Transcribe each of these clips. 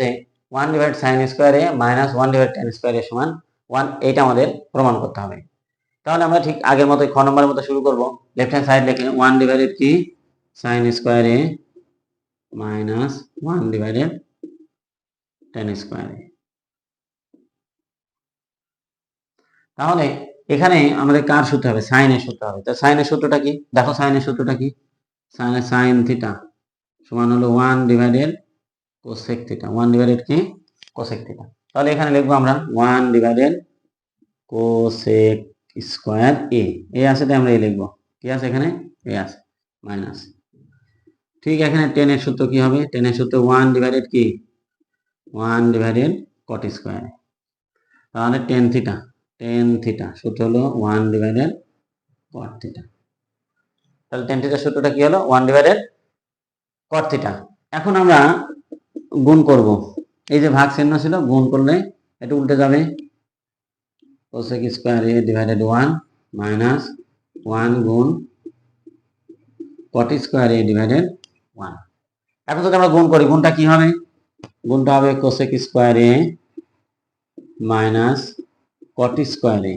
যে one divide sine square minus one divide tan square সমান one এইটা আমাদের প্রমাণ করতে হবে। তাহলে আমরা ঠিক আগের মতো খ নম্বরের মতো শুরু করব। লেফট হ্যান্ড সাইড লিখে ওয়ান ডিভাইডেড কি? Sine square minus one divided tan square তাহলে এখানে আমাদের কার সূত্র হবে? সাইনের সূত্র হবে। তো সাইনের সূত্রটা কি? দেখো সাইনের সূত্রটা কি? সাইনের সাইন থিটা সমান হলো one divided cosec theta one divided কি? কোসেক থিটা তাহলে এখানে লিখব আমরা one divided cosec square A A আছে তাই আমরা এ লিখব। কি আছে এখানে? এ আছে মাইনাস ঠিক এখানে টেনের সূত্র কি হবে? টেনের সূত্র ওয়ান ডিভাইডেড কি? ওয়ান ডিভাইডেড কট স্কোয়ার তাহলে টেন থিটা টেন থিটা সূত্র হলো ওয়ান ডিভাইডেড কট থিটা তাহলে টেন থিটার সূত্রটা কি হলো? ওয়ান ডিভাইডেড কট থিটা এখন আমরা গুণ করব। এই যে ভাগ চিহ্ন ছিল, গুণ করলে এটা উল্টে যাবে। Cosec square A divided one minus one গুণ cot square A divided one এখন যদি আমরা গুণ করি, গুণটা কি হবে? গুণটা হবে cosec square A minus cot square A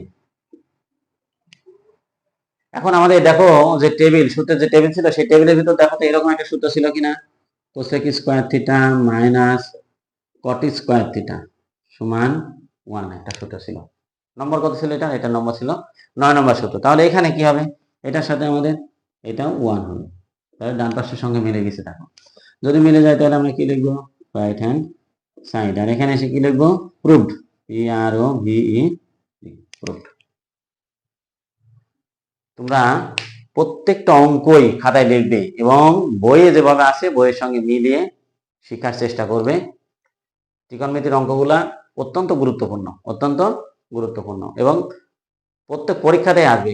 এখন আমাদের দেখো যে টেবিল সূত্রের যে টেবিল ছিল, সেই টেবিলের ভিতর দেখো তো এরকম একটা সূত্র ছিল কিনা? Cosec square theta minus cot square theta সমান ওয়ান, একটা সূত্র ছিল। নম্বর কত ছিল এটা? এটা নম্বর ছিল নয় নম্বর সূত্র। তাহলে এখানে কি হবে? এটার সাথে আমাদের এটা ওয়ান হবে। তাহলে ডান পাশের সঙ্গে মিলে গেছে, দেখো। যদি মিলে যায়, তাহলে আমরা কি লিখব? রাইট হ্যান্ড সাইড আর এখানে এসে কি লিখব? Proved P R O V proved তোমরা প্রত্যেকটা অঙ্কই খাতায় লিখবে এবং বইয়ে যেভাবে আসে বইয়ের সঙ্গে মিলিয়ে শিক্ষার চেষ্টা করবে ত্রিকোণমিতির অঙ্কগুলা অত্যন্ত গুরুত্বপূর্ণ অত্যন্ত গুরুত্বপূর্ণ এবং প্রত্যেক পরীক্ষাতে আসবে।